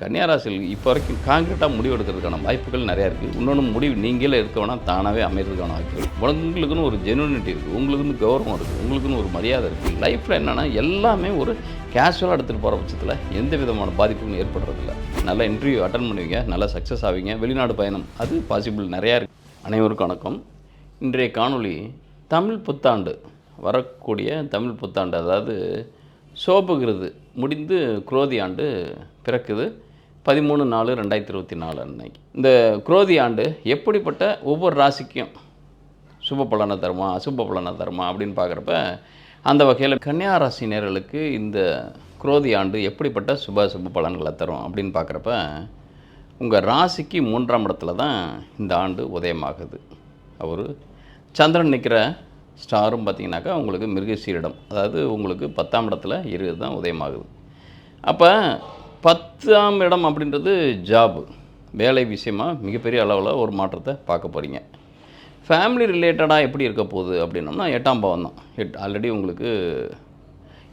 கன்னியாராசியில் இப்போ வரைக்கும் காங்கிரீட்டாக முடிவு எடுக்கிறதுக்கான வாய்ப்புகள் நிறையா இருக்குது இன்னொன்று முடிவு நீங்களே எடுக்க வேணால் தானாகவே அமைகிறதுக்கான வாய்ப்புகள் உங்களுக்குன்னு ஒரு ஜெனுனிட்டி இருக்குது உங்களுக்குன்னு கௌரவம் இருக்குது உங்களுக்குன்னு ஒரு மரியாதை இருக்குது லைஃப்பில் என்னென்னா எல்லாமே ஒரு கேஷுவலாக எடுத்துகிட்டு போகிற பட்சத்தில் எந்த விதமான பாதிப்பும் ஏற்படுறதில்ல. நல்லா இன்டர்வியூ அட்டன் பண்ணுவீங்க நல்லா சக்ஸஸ் ஆவீங்க. வெளிநாடு பயணம் அது பாசிபிள் நிறையா இருக்குது அனைவருக்கும் வணக்கம். இன்றைய காணொளி தமிழ் புத்தாண்டு. வரக்கூடிய தமிழ் புத்தாண்டு அதாவது சோப்புகிறது முடிந்து குரோதி ஆண்டு பிறக்குது. பதிமூணு நாலு ரெண்டாயிரத்தி இருபத்தி நாலு அன்னைக்கு. இந்த குரோதி ஆண்டு எப்படிப்பட்ட ஒவ்வொரு ராசிக்கும் சுப பலனை தருமா அசுப பலனை தருமா அப்படின்னு பார்க்குறப்ப அந்த வகையில் கன்னியா ராசினியர்களுக்கு இந்த குரோதி ஆண்டு எப்படிப்பட்ட சுப சுப பலன்களை தரும் அப்படின்னு பார்க்குறப்ப உங்கள் ராசிக்கு மூன்றாம் இடத்துல தான் இந்த ஆண்டு உதயமாகுது. அவர் சந்திரன் நிற்கிற ஸ்டாரும் பார்த்திங்கனாக்கா உங்களுக்கு மிருகசீரிடம் அதாவது உங்களுக்கு பத்தாம் இடத்துல இரு தான் உதயமாகுது. அப்போ பத்தாம் இடம் அப்படின்றது ஜாபு வேலை விஷயமா மிகப்பெரிய அளவில் ஒரு மாற்றத்தை பார்க்க போகிறீங்க ஃபேமிலி ரிலேட்டடாக எப்படி இருக்க போகுது அப்படின்னோம்னா எட்டாம் பாவம் தான். எட் ஆல்ரெடி உங்களுக்கு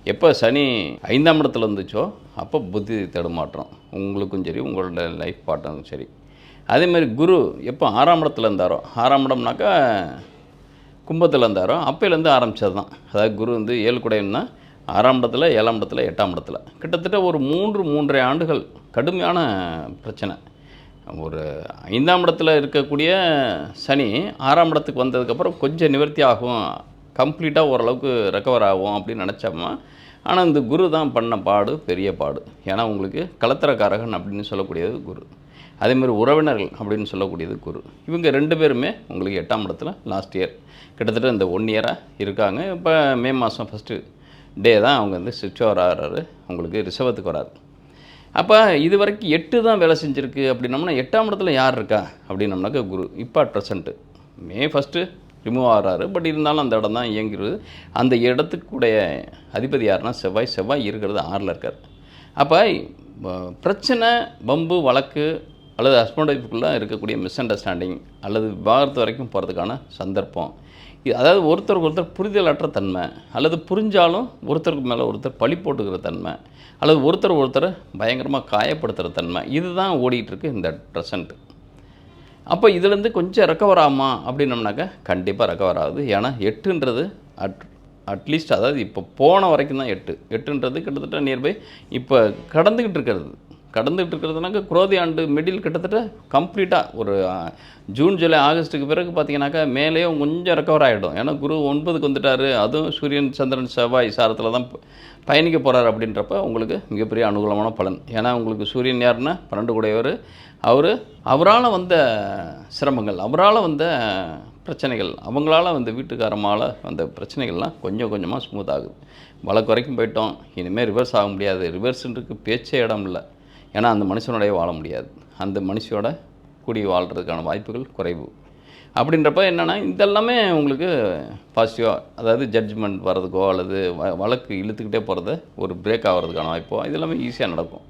எப்போ சனி ஐந்தாம் இடத்துல இருந்துச்சோ அப்போ புத்தி தடுமாற்றம். உங்களுக்கும் சரி உங்களோட லைஃப் பார்ட்னருக்கும் சரி. அதேமாதிரி குரு எப்போ ஆறாம் இடத்துல இருந்தாரோ ஆறாம் இடம்னாக்கா கும்பத்தில் இருந்தாரோ அப்போலேருந்து ஆரம்பித்தது தான் அதாவது குரு வந்து ஏழு குடையம்னா ஆறாம் இடத்துல ஏழாம் இடத்துல எட்டாம் இடத்துல. கிட்டத்தட்ட ஒரு மூன்று மூன்றரை ஆண்டுகள் கடுமையான பிரச்சனை. ஒரு ஐந்தாம் இடத்துல இருக்கக்கூடிய சனி ஆறாம் இடத்துக்கு வந்ததுக்கப்புறம் கொஞ்சம் நிவர்த்தி ஆகும். கம்ப்ளீட்டாக ஓரளவுக்கு ரெக்கவர் ஆகும் அப்படின்னு நினச்சோம்னா ஆனால் இந்த குரு தான் பண்ண பாடு பெரிய பாடு. ஏன்னா உங்களுக்கு கலத்திரக்காரகன் அப்படின்னு சொல்லக்கூடியது குரு. அதேமாதிரி உறவினர்கள் அப்படின்னு சொல்லக்கூடியது குரு. இவங்க ரெண்டு பேருமே உங்களுக்கு எட்டாம் இடத்துல லாஸ்ட் இயர் கிட்டத்தட்ட இந்த ஒன் இயராக இருக்காங்க. இப்போ மே மாதம் ஃபஸ்ட்டு டே தான் அவங்க வந்து சுவிட்ச் ஓவர் ஆகிறாரு. உங்களுக்கு ரிசவத்துக்கு வராரு அப்போ இது வரைக்கும் எட்டு தான் வேலை செஞ்சுருக்கு அப்படின்னம்னா எட்டாம் இடத்துல யார் இருக்கா? அப்படின்னம்னாக்கா குரு. இப்போ at present May first remove ஆகிறாரு. பட் இருந்தாலும் அந்த இடம் தான் இயங்கிறது அந்த இடத்துக்குடைய அதிபதி யாருன்னா செவ்வாய். செவ்வாய் இருக்கிறது ஆறில் இருக்கார். அப்போ பிரச்சனை பம்பு வழக்கு அல்லது ஹஸ்பண்ட் ஒய்ஃபுக்குள்ளே இருக்கக்கூடிய மிஸ் அண்டர்ஸ்டாண்டிங் அல்லது விவாகரத்து வரைக்கும் போகிறதுக்கான சந்தர்ப்பம் அதாவது ஒருத்தருக்கு ஒருத்தர் புரிதலற்ற தன்மை அல்லது புரிஞ்சாலும் ஒருத்தருக்கு மேலே ஒருத்தர் பழி போட்டுக்கிற தன்மை அல்லது ஒருத்தர் ஒருத்தர் பயங்கரமாக காயப்படுத்துகிற தன்மை இதுதான் ஓடிக்கிட்டுருக்கு இந்த ப்ரெசண்ட்டு அப்போ இதுலேருந்து கொஞ்சம் ரெக்கவர் ஆகுமா அப்படின்னம்னாக்கா கண்டிப்பாக ரெக்கவர் ஆகுது. ஏன்னா எட்டுன்றது அட் அட்லீஸ்ட் அதாவது இப்போ போன வரைக்கும் தான் எட்டு. எட்டுன்றது கிட்டத்தட்ட நியர்பை இப்போ கடந்துக்கிட்டு இருக்கிறது. கடந்துகிட்டு இருக்கிறதுனாக்க குரோதி ஆண்டு மிடில் கிட்டத்தட்ட கம்ப்ளீட்டாக ஒரு ஜூன் ஜூலை ஆகஸ்ட்டுக்கு பிறகு பார்த்தீங்கன்னாக்கா மேலேயும் கொஞ்சம் ரெக்கவர் ஆகிடும் ஏன்னா குரு ஒன்பதுக்கு வந்துட்டார். அதுவும் சூரியன் சந்திரன் செவ்வாய் சாரத்தில் தான் பயணிக்க போகிறார் அப்படின்றப்ப உங்களுக்கு மிகப்பெரிய அனுகூலமான பலன். ஏன்னா உங்களுக்கு சூரியன் யாருன்னா பன்னெண்டு கூடையவர். அவர் அவரால் வந்த சிரமங்கள் அவரால் வந்த பிரச்சனைகள் அவங்களால வந்த வீட்டுக்காரமால் வந்த பிரச்சனைகள்லாம் கொஞ்சம் கொஞ்சமாக ஸ்மூத் ஆகுது. வழக்கு வரைக்கும் போயிட்டோம். இனிமேல் ரிவர்ஸ் ஆக முடியாது. ரிவர்ஸுன்றதுக்கு பேச்சே இடம் இல்லை. ஏன்னா அந்த மனுஷனுடைய வாழ முடியாது. அந்த மனுஷியோட கூடி வாழ்கிறதுக்கான வாய்ப்புகள் குறைவு. அப்படின்றப்ப என்னென்னா இதெல்லாமே உங்களுக்கு பாசிட்டிவாக அதாவது ஜட்ஜ்மெண்ட் வர்றதுக்கோ அல்லது வ வழக்கு இழுத்துக்கிட்டே போகிறத ஒரு பிரேக் ஆகிறதுக்கான வாய்ப்போ இது எல்லாமே ஈஸியாக நடக்கும்.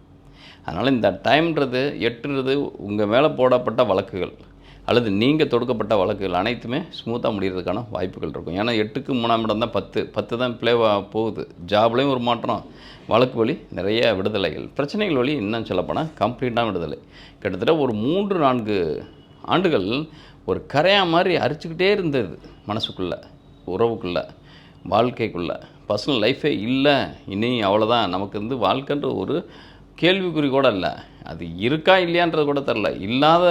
அதனால் இந்த டைம்ன்றது எட்டுன்றது உங்கள் மேலே போடப்பட்ட வழக்குகள். அல்லது நீங்கள் தொடுக்கப்பட்ட வழக்குகள் அனைத்துமே ஸ்மூத்தாக முடிகிறதுக்கான வாய்ப்புகள் இருக்கும். ஏன்னா எட்டுக்கு மூணாம் இடம் தான் பத்து. பத்து தான் ப்ளேவாக போகுது. ஜாப்லேயும் ஒரு மாற்றம். வழக்கு வழி நிறைய விடுதலைகள். பிரச்சனைகள் வழி இன்னும் சொல்லப்போனால் கம்ப்ளீட்டாக விடுதலை. கிட்டத்தட்ட ஒரு மூன்று நான்கு ஆண்டுகள் ஒரு கரையா மாதிரி அரிச்சுக்கிட்டே இருந்தது மனசுக்குள்ளே உறவுக்குள்ளே வாழ்க்கைக்குள்ளே. பர்சனல் லைஃபே இல்லை. இனி அவ்வளோதான் நமக்கு வந்து வாழ்க்கைன்ற ஒரு கேள்விக்குறி கூட இல்லை அது இருக்கா இல்லையான்றது கூட தெரில. இல்லாத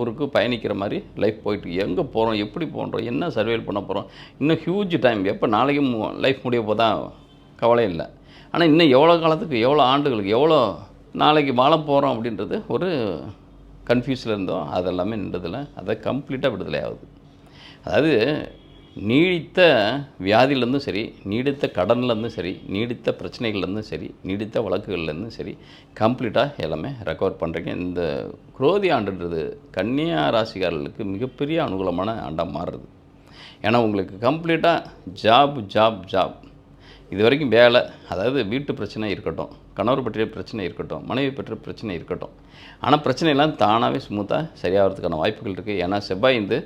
ஊருக்கு பயணிக்கிற மாதிரி லைஃப் போயிட்டு எங்கே போகிறோம் எப்படி போகிறோம் என்ன சர்வேல் பண்ண போகிறோம் இன்னும் ஹியூஜ் டைம் எப்போ நாளைக்கும் லைஃப் முடிய போதா கவலை இல்லை. ஆனால் இன்னும் எவ்வளோ காலத்துக்கு எவ்வளோ ஆண்டுகளுக்கு எவ்வளோ நாளைக்கு வாழ போகிறோம் அப்படின்றது ஒரு கன்ஃபியூஸில் இருந்தோம். அதெல்லாமே நின்றதில்ல. அதை கம்ப்ளீட்டாக விடுதலை ஆகுது அதாவது நீடித்த வியாதியிலேருந்தும் சரி நீடித்த கடன்லேருந்தும் சரி நீடித்த பிரச்சனைகள்லேருந்தும் சரி நீடித்த வழக்குகள்லேருந்தும் சரி கம்ப்ளீட்டாக எல்லாமே ரெக்கவர் பண்ணுறீங்க இந்த குரோதி ஆண்டுன்றது கன்னியா ராசிக்காரர்களுக்கு மிகப்பெரிய அனுகூலமான ஆண்டாக மாறுறது. ஏன்னா உங்களுக்கு கம்ப்ளீட்டாக ஜாப் ஜாப் ஜாப் இது வரைக்கும் வேலை அதாவது வீட்டு பிரச்சனை இருக்கட்டும் கணவர் பற்றிய பிரச்சனை இருக்கட்டும் மனைவி பற்றிய பிரச்சனை இருக்கட்டும். ஆனால் பிரச்சனையெல்லாம் தானாகவே ஸ்மூத்தாக சரியாகிறதுக்கான வாய்ப்புகள் இருக்குது ஏன்னா செவ்வாய் வந்து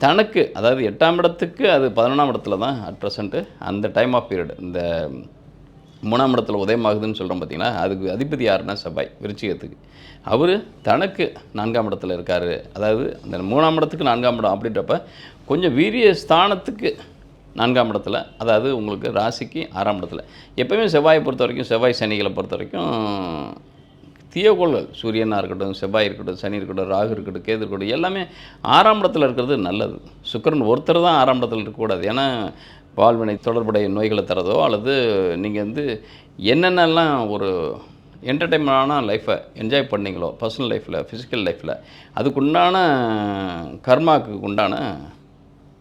தனக்கு அதாவது எட்டாம் இடத்துக்கு அது பதினொன்றாம் இடத்துல தான் அட் ப்ரெசண்ட்டு அந்த டைம் ஆஃப் பீரியட் இந்த மூணாம் இடத்துல உதயமாகுதுன்னு சொல்கிறோம் பார்த்தீங்கன்னா அதுக்கு அதிபதி யாருன்னா செவ்வாய் விருச்சிகத்துக்கு. அவர் தனக்கு நான்காம் இடத்துல இருக்கார். அதாவது அந்த மூணாம் இடத்துக்கு நான்காம் இடம் அப்படின்றப்ப கொஞ்சம் வீரிய ஸ்தானத்துக்கு நான்காம் இடத்துல அதாவது உங்களுக்கு ராசிக்கு ஆறாம் இடத்துல. எப்போயுமே செவ்வாயை பொறுத்த வரைக்கும் செவ்வாய் சனிகளை பொறுத்த வரைக்கும் தீயகோள்கள் சூரியனாக இருக்கட்டும் செவ்வாய் இருக்கட்டும் சனி இருக்கட்டும் ராகு இருக்கட்டும் கேது இருக்கட்டும் எல்லாமே ஆறாம் இடத்துல இருக்கிறது நல்லது. சுக்கரன் ஒருத்தர் தான் ஆறாம் இடத்துல இருக்கக்கூடாது. ஏன்னா வாழ்வினை தொடர்புடைய நோய்களை தரதோ அல்லது நீங்கள் வந்து என்னென்னலாம் ஒரு என்டர்டெயின்மெண்டான லைஃப்பை என்ஜாய் பண்ணீங்களோ பர்சனல் லைஃப்பில் ஃபிசிக்கல் லைஃப்பில் அதுக்குண்டான கர்மாக்கு உண்டான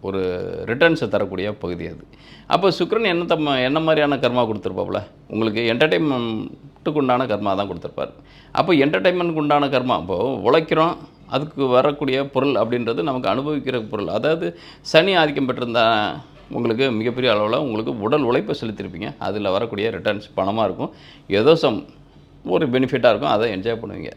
ஒரு ரிட்டர்ன்ஸை தரக்கூடிய பகுதி அது. அப்போ சுக்ரன் என்ன தம்ம என்ன மாதிரியான கர்மா கொடுத்துருப்பாப்புல? உங்களுக்கு என்டர்டெயின்மெண்ட்டுக்கு உண்டான கர்மா தான் கொடுத்துருப்பார். அப்போ என்டர்டெயின்மெண்ட்டுக்கு உண்டான கர்மா இப்போது உழைக்கிறோம் அதுக்கு வரக்கூடிய பொருள் அப்படின்றது நமக்கு அனுபவிக்கிற பொருள். அதாவது சனி ஆதிக்கம் பெற்றிருந்தா உங்களுக்கு மிகப்பெரிய அளவில் உங்களுக்கு உடல் உழைப்பை செலுத்தியிருப்பீங்க. அதில் வரக்கூடிய ரிட்டர்ன்ஸ் பணமாக இருக்கும். ஏதோ சம் ஒரு பெனிஃபிட்டாக இருக்கும். அதை என்ஜாய் பண்ணுவீங்க.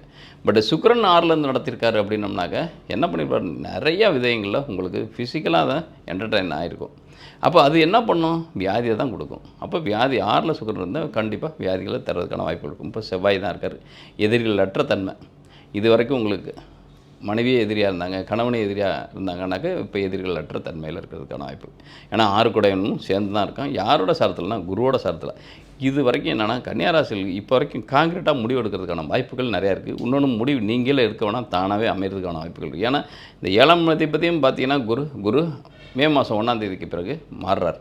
பட் சுக்கிரன் ஆறுலேருந்து நடத்தியிருக்காரு அப்படின்னம்னாக்க என்ன பண்ணியிருப்பார் நிறைய விதயங்களில் உங்களுக்கு ஃபிசிக்கலாக தான் என்டர்டைன் ஆகிருக்கும் அப்போ அது என்ன பண்ணும்? வியாதியை தான் கொடுக்கும். அப்போ வியாதி ஆறில் சுக்கரன் இருந்தால் கண்டிப்பாக வியாதிகளை தர்றதுக்கான வாய்ப்பு இருக்கும். இப்போ செவ்வாய் தான் இருக்கார். எதிரிகள் அற்ற தன்மை. இது வரைக்கும் உங்களுக்கு மனைவியே எதிரியாக இருந்தாங்க கணவனே எதிரியாக இருந்தாங்கன்னாக்க இப்போ எதிரிகள் அற்ற தன்மையில் இருக்கிறதுக்கான வாய்ப்பு ஏன்னா ஆறு குடையனும் சேர்ந்து தான் இருக்கான். யாரோட சாரத்தில்னா குருவோட சாரத்தில். இது வரைக்கும் என்னென்னா கன்னியாராசியில் இப்போ வரைக்கும் காங்கிரீட்டாக முடிவு எடுக்கிறதுக்கான வாய்ப்புகள் நிறையா இருக்குது இன்னொன்று முடிவு நீங்களே எடுக்க வேணால் தானாகவே அமைகிறதுக்கான வாய்ப்புகள் இருக்குது ஏன்னா இந்த ஏழாம் அதிபதியும் பார்த்தீங்கன்னா குரு குரு மே மாதம் ஒன்றாம் தேதிக்கு பிறகு மாறுறார்.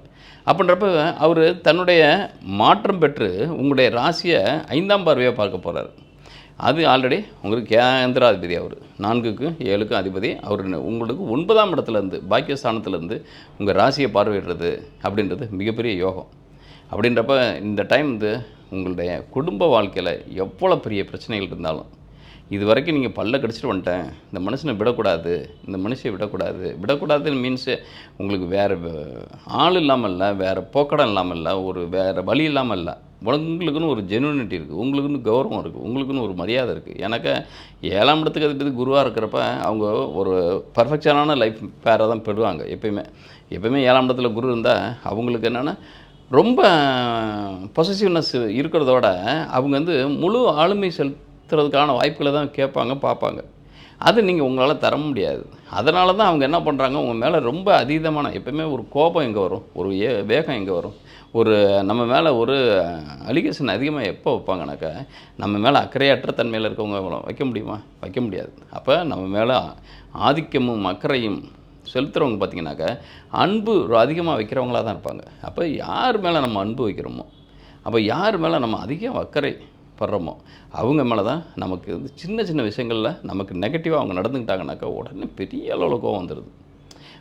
அப்படின்றப்ப அவர் தன்னுடைய மாற்றம் பெற்று உங்களுடைய ராசியை ஐந்தாம் பார்வையாக பார்க்க போகிறார் அது ஆல்ரெடி உங்களுக்கு கேந்திராதிபதி அவர். நான்குக்கும் ஏழுக்கும் அதிபதி அவர். உங்களுக்கு ஒன்பதாம் இடத்துலேருந்து பாக்கியஸ்தானத்துலேருந்து உங்கள் ராசியை பார்வையிடுறது அப்படின்றது மிகப்பெரிய யோகம். அப்படின்றப்ப இந்த டைம் வந்து உங்களுடைய குடும்ப வாழ்க்கையில் எவ்வளோ பெரிய பிரச்சனைகள் இருந்தாலும் இது வரைக்கும் நீங்கள் பல்ல கடிச்சிட்டு வந்துட்டேன். இந்த மனுஷனை விடக்கூடாது. இந்த மனுஷனை விடக்கூடாது. விடக்கூடாதுன்னு மீன்ஸு உங்களுக்கு வேறு ஆள் இல்லாமல் இல்லை வேறு போக்கடம் இல்லாமல் இல்லை ஒரு வேறு வழி இல்லாமல் இல்லை. உங்களுக்குன்னு ஒரு ஜெனுனிட்டி இருக்குது உங்களுக்குன்னு கௌரவம் இருக்குது உங்களுக்குன்னு ஒரு மரியாதை இருக்குது எனக்கு ஏழாம் இடத்துக்கு அது குருவாக இருக்கிறப்ப அவங்க ஒரு பர்ஃபெக்ஷனான லைஃப் பேராக தான் பெறுவாங்க எப்பயுமே. எப்பயுமே ஏழாம் இடத்துல குரு இருந்தால் அவங்களுக்கு என்னென்னா ரொம்ப பொசசிவ்னஸ் இருக்கிறதோட அவங்க வந்து முழு ஆளுமை செலுத்துறதுக்கான வாய்ப்புகளை தான் கேட்பாங்க பார்ப்பாங்க. அது நீங்கள் உங்களால் தர முடியாது. அதனால தான் அவங்க என்ன பண்ணுறாங்க உங்கள் மேலே ரொம்ப அதீதமான எப்பவுமே ஒரு கோபம் எங்கே வரும் ஒரு ஏ வேகம் எங்கே வரும். ஒரு நம்ம மேலே ஒரு அலிகேஷன் அதிகமாக எப்போ வைப்பாங்கனாக்கா நம்ம மேலே அக்கறையற்ற தன்மையில் இருக்கவங்க வைக்க முடியுமா? வைக்க முடியாது. அப்போ நம்ம மேலே ஆதிக்கமும் அக்கறையும் செலுத்துகிறவங்க பார்த்திங்கனாக்கா அன்பு அதிகமாக வைக்கிறவங்களாக தான் இருப்பாங்க. அப்போ யார் மேலே நம்ம அன்பு வைக்கிறோமோ? அப்போ யார் மேலே நம்ம அதிகம் அக்கறை படுறோமோ? அவங்க மேலே தான் நமக்கு வந்து சின்ன சின்ன விஷயங்களில் நமக்கு நெகட்டிவாக அவங்க நடந்துக்கிட்டாங்கனாக்கா உடனே பெரிய அளவில் கோவம் வந்துடுது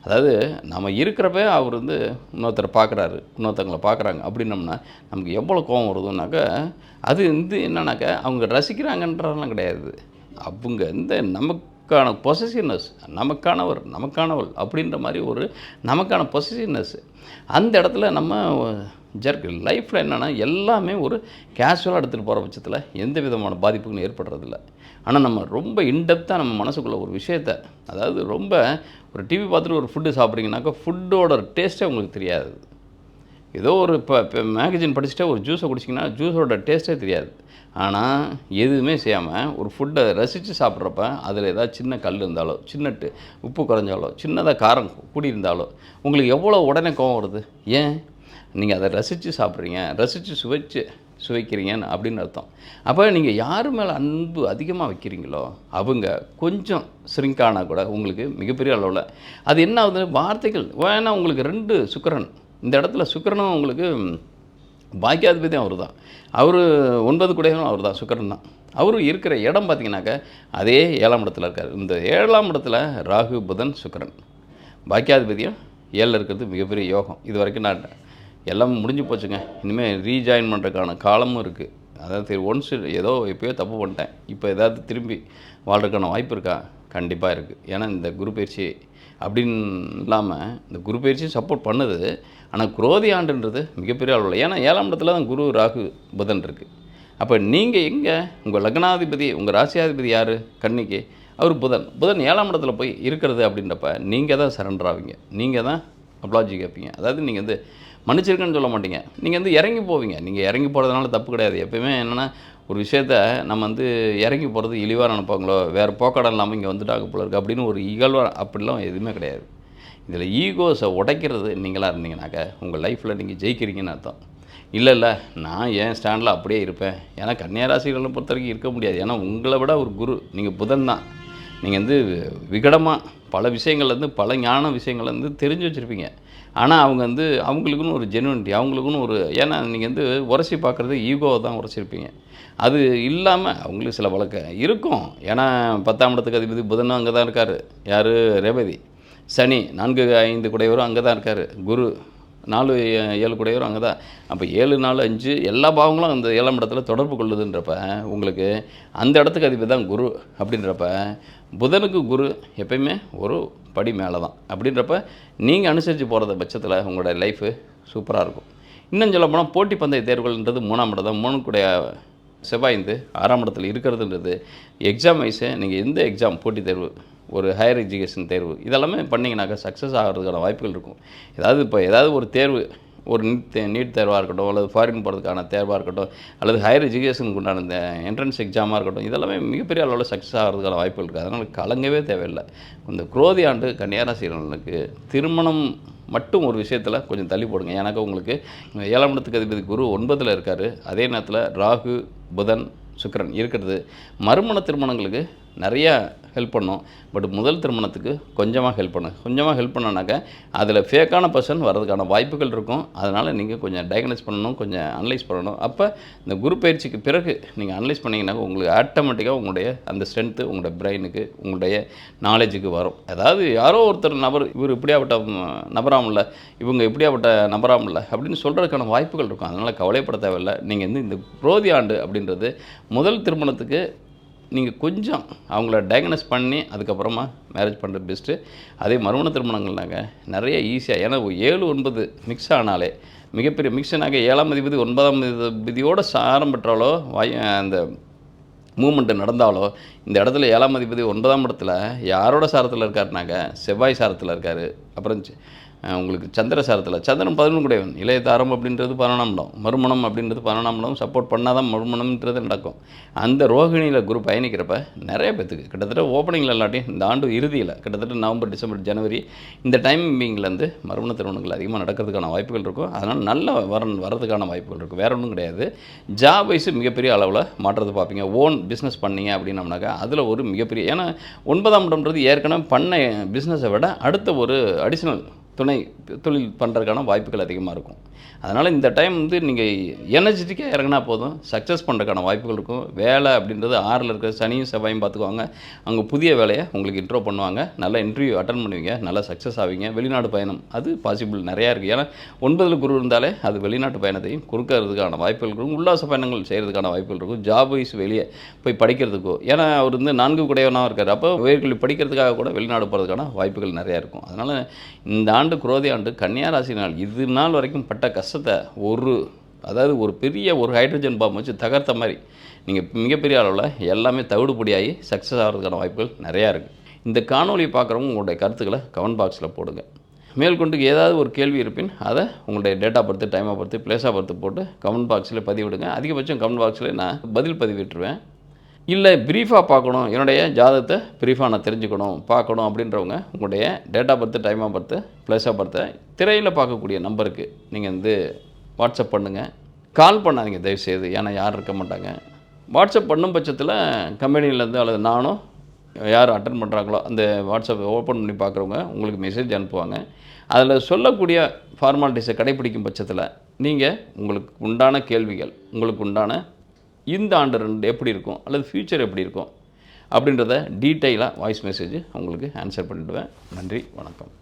அதாவது நம்ம இருக்கிறப்ப அவர் வந்து இன்னொருத்தரை பார்க்குறாரு இன்னொருத்தவங்களை பார்க்குறாங்க அப்படின்னம்னா நமக்கு எவ்வளோ கோவம் வருதுன்னாக்கா அது வந்து என்னன்னாக்கா அவங்க ரசிக்கிறாங்கன்றதெல்லாம் கிடையாது. அவங்க இந்த நமக்கான பொசசிவ்னஸ் நமக்கானவர் நமக்கானவள் அப்படின்ற மாதிரி ஒரு நமக்கான பொசசிவ்னஸ் அந்த இடத்துல நம்ம ஜர்க் லைஃப்பில் என்னென்னா எல்லாமே ஒரு கேஷுவலாக எடுத்துகிட்டு போகிற பட்சத்தில் எந்த விதமான பாதிப்புக்கும் ஏற்படுறதில்ல. ஆனால் நம்ம ரொம்ப இன்டெப்த்தாக நம்ம மனசுக்குள்ள ஒரு விஷயத்த அதாவது ரொம்ப ஒரு டிவி பார்த்துட்டு ஒரு ஃபுட்டு சாப்பிட்றீங்கனாக்கா ஃபுட்டோட டேஸ்ட்டே உங்களுக்கு தெரியாது. ஏதோ ஒரு இப்போ இப்போ மேகசின் படிச்சுட்டா ஒரு ஜூஸை குடிச்சிங்கன்னா ஜூஸோட டேஸ்ட்டே தெரியாது. ஆனால் எதுவுமே செய்யாமல் ஒரு ஃபுட்டை ரசித்து சாப்பிட்றப்ப அதில் ஏதாவது சின்ன கல் இருந்தாலோ சின்ன உப்பு குறைஞ்சாலோ சின்னதாக காரம் கூடி இருந்தாலோ உங்களுக்கு எவ்வளோ உடனே கோவம் வருது? ஏன்? நீங்கள் அதை ரசித்து சாப்பிட்றீங்க ரசித்து சுவைச்சு சுவைக்கிறீங்கன்னு அப்படின்னு அர்த்தம். அப்போ நீங்கள் யார் மேலே அன்பு அதிகமாக வைக்கிறீங்களோ அவங்க கொஞ்சம் ஸ்ரிங்க் ஆனால் கூட உங்களுக்கு மிகப்பெரிய அளவில். அது என்ன ஆகுது வார்த்தைகள் வேணால் உங்களுக்கு ரெண்டு சுக்கரன் இந்த இடத்துல சுக்கரனும் உங்களுக்கு பாக்கியாதிபதியும் அவர் தான் அவர் ஒன்பது குடையனும் அவர் தான் சுக்கரன் தான். அவர் இருக்கிற இடம் பார்த்தீங்கன்னாக்க அதே ஏழாம் இடத்துல இருக்கார். இந்த ஏழாம் இடத்துல ராகு புதன் சுக்கரன். பாக்கியாதிபதியும் ஏழில் இருக்கிறது மிகப்பெரிய யோகம். இது வரைக்கும் நான் எல்லாம் முடிஞ்சு போச்சுங்க. இனிமேல் ரீஜாயின் பண்ணுறதுக்கான காலமும் இருக்குது அதாவது சரி ஒன்ஸ் ஏதோ எப்பயோ தப்பு பண்ணிட்டேன். இப்போ ஏதாவது திரும்பி வாழ்கிறதுக்கான வாய்ப்பு இருக்கா? கண்டிப்பாக இருக்குது ஏன்னா இந்த குரு பயிற்சி அப்படின்னு இல்லாமல் இந்த குரு பயிற்சியும் சப்போர்ட் பண்ணுது. ஆனால் குரோதி ஆண்டுன்றது மிகப்பெரிய அளவில். ஏன்னா ஏழாம் இடத்துல தான் குரு ராகு புதன் இருக்குது அப்போ நீங்கள் எங்கே? உங்கள் லக்னாதிபதி உங்கள் ராசியாதிபதி யார்? கன்னிக்கு. அவர் புதன். புதன் ஏழாம் இடத்துல போய் இருக்கிறது அப்படின்றப்ப நீங்கள் தான் சரண்டர் ஆவீங்க. நீங்கள் தான் அப்ளாஜி கேட்பீங்க அதாவது நீங்கள் வந்து மன்னிச்சிருக்கேன்னு சொல்ல மாட்டீங்க. நீங்கள் வந்து இறங்கி போவீங்க. நீங்கள் இறங்கி போகிறதுனால தப்பு கிடையாது. எப்பயுமே என்னென்னா ஒரு விஷயத்த நம்ம வந்து இறங்கி போகிறது இழிவாக நினைப்பாங்களோ வேறு போக்கடம் இல்லாமல் இங்கே வந்துட்டாங்க போல இருக்கு அப்படின்னு ஒரு இகழ்வாக அப்படிலாம் எதுவுமே கிடையாது. இதில் ஈகோஸை உடைக்கிறது நீங்களாக இருந்தீங்கனாக்க உங்கள் லைஃப்பில் நீங்கள் ஜெயிக்கிறீங்கன்னு அர்த்தம். இல்லை இல்லை நான் ஏன் ஸ்டாண்டில் அப்படியே இருப்பேன். ஏன்னா கன்னியாராசிகளை பொறுத்த வரைக்கும் இருக்க முடியாது. ஏன்னா உங்களை விட ஒரு குரு நீங்கள் புதன் தான். நீங்கள் வந்து விகடமாக பல விஷயங்கள்லேருந்து பல ஞான விஷயங்கள்லேருந்து தெரிஞ்சு வச்சுருப்பீங்க. ஆனால் அவங்க வந்து அவங்களுக்குன்னு ஒரு ஜெனுவனிட்டி அவங்களுக்குன்னு ஒரு ஏன்னா நீங்கள் வந்து உரசி பார்க்குறது ஈகோவை தான் உரசிருப்பீங்க. அது இல்லாமல் அவங்களுக்கு சில வழக்கம் இருக்கும். ஏன்னா பத்தாம் இடத்துக்கு அதிபதி புதனும் அங்கே தான் இருக்கார். யார்? ரேவதி. சனி நான்கு ஐந்து குடையவரும் அங்கே தான் இருக்கார். குரு நாலு ஏ- ஏழு குடையவரும் அங்கே தான். அப்போ ஏழு நாலு அஞ்சு எல்லா பாவங்களும் அந்த ஏழாம் இடத்துல தொடர்பு கொள்ளுதுன்றப்ப உங்களுக்கு அந்த இடத்துக்கு அதிபதி தான் குரு அப்படின்றப்ப புதனுக்கு குரு எப்பயுமே ஒரு படி மேலே தான் அப்படின்றப்ப நீங்கள் அனுசரித்து போகிறத பட்சத்தில் உங்களோட லைஃபு சூப்பராக இருக்கும். இன்னும் சொல்ல போனால் போட்டி பந்தய தேர்வுகள்ன்றது மூணாம் இடம் தான் மூணு செவ்வாய்ந்து ஆறாம் இடத்துல இருக்கிறதுன்றது எக்ஸாம் வைஸு நீங்கள் எந்த எக்ஸாம் போட்டித் தேர்வு ஒரு ஹையர் எஜுகேஷன் தேர்வு இதெல்லாமே பண்ணிங்கனாக்கா சக்ஸஸ் ஆகிறதுக்கான வாய்ப்புகள் இருக்கும். ஏதாவது இப்போ ஏதாவது ஒரு தேர்வு ஒரு நீட் நீட் தேர்வாக இருக்கட்டும் அல்லது ஃபாரின் போகிறதுக்கான தேர்வாக இருக்கட்டும் அல்லது ஹையர் எஜுகேஷனுக்கு உண்டான இந்த என்ட்ரன்ஸ் எக்ஸாமாக இருக்கட்டும் இதெல்லாமே மிகப்பெரிய அளவில் சக்ஸஸ் ஆகிறதுக்கான வாய்ப்புகள் இருக்குது அதனால் கலங்கவே தேவையில்லை. இந்த குரோதி ஆண்டு கன்னியாராசிரியர்களுக்கு திருமணம் மட்டும் ஒரு விஷயத்தில் கொஞ்சம் தள்ளி போடுங்க. எனக்கு உங்களுக்கு இங்க ஏழாம் இடத்துக்கு அதிபதி குரு ஒன்பதில் இருக்கார். அதே நேரத்தில் ராகு புதன் சுக்கிரன் இருக்கிறது. மறுமண திருமணங்களுக்கு நிறையா ஹெல்ப் பண்ணும். பட் முதல் திருமணத்துக்கு கொஞ்சமாக ஹெல்ப் பண்ணும் கொஞ்சமாக ஹெல்ப் பண்ணனாக்கா அதில் ஃபேக்கான பர்சன் வரதுக்கான வாய்ப்புகள் இருக்கும். அதனால் நீங்கள் கொஞ்சம் டயக்னைஸ் பண்ணணும் கொஞ்சம் அனலைஸ் பண்ணணும். அப்போ இந்த குரு பயிற்சிக்கு பிறகு நீங்கள் அனலைஸ் பண்ணிங்கன்னா உங்களுக்கு ஆட்டோமேட்டிக்காக உங்களுடைய அந்த ஸ்ட்ரென்த்து உங்களுடைய பிரெயினுக்கு உங்களுடைய நாலேஜுக்கு வரும். அதாவது யாரோ ஒருத்தர் நபர் இவர் இப்படியாப்பட்ட நபராமில்ல இவங்க இப்படியாப்பட்ட நபராமில்ல அப்படின்னு சொல்கிறதுக்கான வாய்ப்புகள் இருக்கும். அதனால் கவலைப்பட தேவையில்லை. நீங்கள் வந்து இந்த புரோதி ஆண்டு அப்படின்றது முதல் திருமணத்துக்கு நீங்கள் கொஞ்சம் அவங்கள டயக்னஸ் பண்ணி அதுக்கப்புறமா மேரேஜ் பண்ணுறது பெஸ்ட்டு அதே மறுமண திருமணங்கள்னாங்க நிறைய ஈஸியாக ஏன்னா ஏழு ஒன்பது மிக்ஸ் ஆனாலே மிகப்பெரிய மிக்ஸ்னாக்க ஏழாம் அதிபதி ஒன்பதாம் அதிபதியோட சாரம் பெற்றாலோ வாய் அந்த மூமெண்ட்டு நடந்தாலோ இந்த இடத்துல ஏழாம் அதிபதி ஒன்பதாம் இடத்துல யாரோட சாரத்தில் இருக்காருனாங்க? செவ்வாய் சாரத்தில் இருக்கார். அப்புறம் உங்களுக்கு சந்திர சாரத்தில் சந்திரன் பதினொன்று கூடையவன் இளைய தாரம் அப்படின்றது பதினொன்றாம் இடம் மறுமணம் அப்படின்றது பதினொன்றாம் இடம் சப்போர்ட் பண்ணால் தான் மறுமணம்ன்றது நடக்கும். அந்த ரோகிணியில் குரு பயணிக்கிறப்ப நிறைய பேத்துக்கு கிட்டத்தட்ட ஓப்பனிங்கில் இல்லாட்டியும் இந்த ஆண்டு இறுதியில் கிட்டத்தட்ட நவம்பர் டிசம்பர் ஜனவரி இந்த டைமிங்லேருந்து மறுமண திருமணங்கள் அதிகமாக நடக்கிறதுக்கான வாய்ப்புகள் இருக்கும். அதனால் நல்ல வரன் வரதுக்கான வாய்ப்புகள் இருக்கும். வேறு ஒன்றும் கிடையாது. ஜாப் வைஸ் மிகப்பெரிய அளவில் மாற்றத்தை பார்ப்பீங்க. ஓன் பிஸ்னஸ் பண்ணீங்க அப்படின்னம்னாக்கா அதில் ஒரு மிகப்பெரிய ஏன்னா ஒன்பதாம் இடம்ன்றது ஏற்கனவே பண்ண பிஸ்னஸை விட அடுத்த ஒரு அடிஷ்னல் துணை தொழில் பண்ணுறதுக்கான வாய்ப்புகள் அதிகமாக இருக்கும். அதனால் இந்த டைம் வந்து நீங்கள் எனர்ஜெட்டிக்காக இறங்கினா போதும். சக்ஸஸ் பண்ணுறதுக்கான வாய்ப்புகள் இருக்கும். வேலை அப்படின்றது ஆறில் இருக்கிற சனியும் செவ்வாயும் பார்த்துக்குவாங்க. அங்கே புதிய வேலையை உங்களுக்கு இன்ட்ரோ பண்ணுவாங்க. நல்லா இன்டர்வியூ அட்டன் பண்ணுவீங்க. நல்லா சக்ஸஸ் ஆவீங்க. வெளிநாடு பயணம் அது பாசிபிள் நிறையா இருக்குது ஏன்னா ஒன்பதில் குரு இருந்தாலே அது வெளிநாட்டு பயணத்தையும் கொடுக்கறதுக்கான வாய்ப்புகள் இருக்கும். உல்லாச பயணங்கள் செய்கிறதுக்கான வாய்ப்புகள் இருக்கும். ஜாப் வைஸ் வெளியே போய் படிக்கிறதுக்கோ ஏன்னா அவர் வந்து நான்கு குடையவனாக இருக்கார். அப்போ உயர்கல்வி படிக்கிறதுக்காக கூட வெளிநாடு போகிறதுக்கான வாய்ப்புகள் நிறையா இருக்கும். அதனால் இந்த ஆண்டு ஆண்டு குரோதி ஆண்டு கன்னியா ராசி நாள் இது நாள் வரைக்கும் பட்ட கஷ்டத்தை ஒரு அதாவது ஒரு பெரிய ஒரு ஹைட்ரஜன் பாம் வச்சு தகர்த்த மாதிரி. நீங்கள் மிகப்பெரிய அளவில் எல்லாமே தவிடுபடியாகி சக்ஸஸ் ஆகிறதுக்கான வாய்ப்புகள் நிறையா இருக்குது இந்த காணொலியை பார்க்குறவங்க உங்களுடைய கருத்துக்களை கமெண்ட் பாக்ஸில் போடுங்க. மேற்கொண்டு ஏதாவது ஒரு கேள்வி இருப்பின் அதை உங்களுடைய டேட்டா பொறுத்து டைமாக பொறுத்து பிளேஸாக பொறுத்து போட்டு கமெண்ட் பாக்ஸில் பதிவிடுங்க. அதிகபட்சம் கமெண்ட் பாக்ஸில் நான் பதில் பதிவிட்டுருவேன். இல்லை ப்ரீஃபாக பார்க்கணும். என்னுடைய ஜாதகத்தை ப்ரீஃபாக நான் தெரிஞ்சுக்கணும் பார்க்கணும் அப்படின்றவங்க உங்களுடைய date of birth time of birth place of பர்த்தை திரையில் பார்க்கக்கூடிய நம்பருக்கு நீங்கள் வந்து வாட்ஸ்அப் பண்ணுங்கள் கால் பண்ணாதீங்க தயவுசெய்து. ஏன்னா யாரும் இருக்க மாட்டாங்க. வாட்ஸ்அப் பண்ணும் பட்சத்தில் கம்பெனியிலேருந்து அல்லது நானும் யார் அட்டன் பண்ணுறாங்களோ அந்த வாட்ஸ்அப் ஓப்பன் பண்ணி பார்க்குறவங்க உங்களுக்கு மெசேஜ் அனுப்புவாங்க. அதில் சொல்லக்கூடிய ஃபார்மாலிட்டிஸை கடைப்பிடிக்கும் பட்சத்தில் நீங்கள் உங்களுக்கு உண்டான கேள்விகள் உங்களுக்கு உண்டான இந்த ஆண்டு ரெண்டு எப்படி இருக்கும்? அல்லது ஃப்யூச்சர் எப்படி இருக்கும்? அப்படின்றத டீட்டெயிலாக வாய்ஸ் மெசேஜ் உங்களுக்கு ஆன்சர் பண்ணிவிடுவேன் நன்றி வணக்கம்.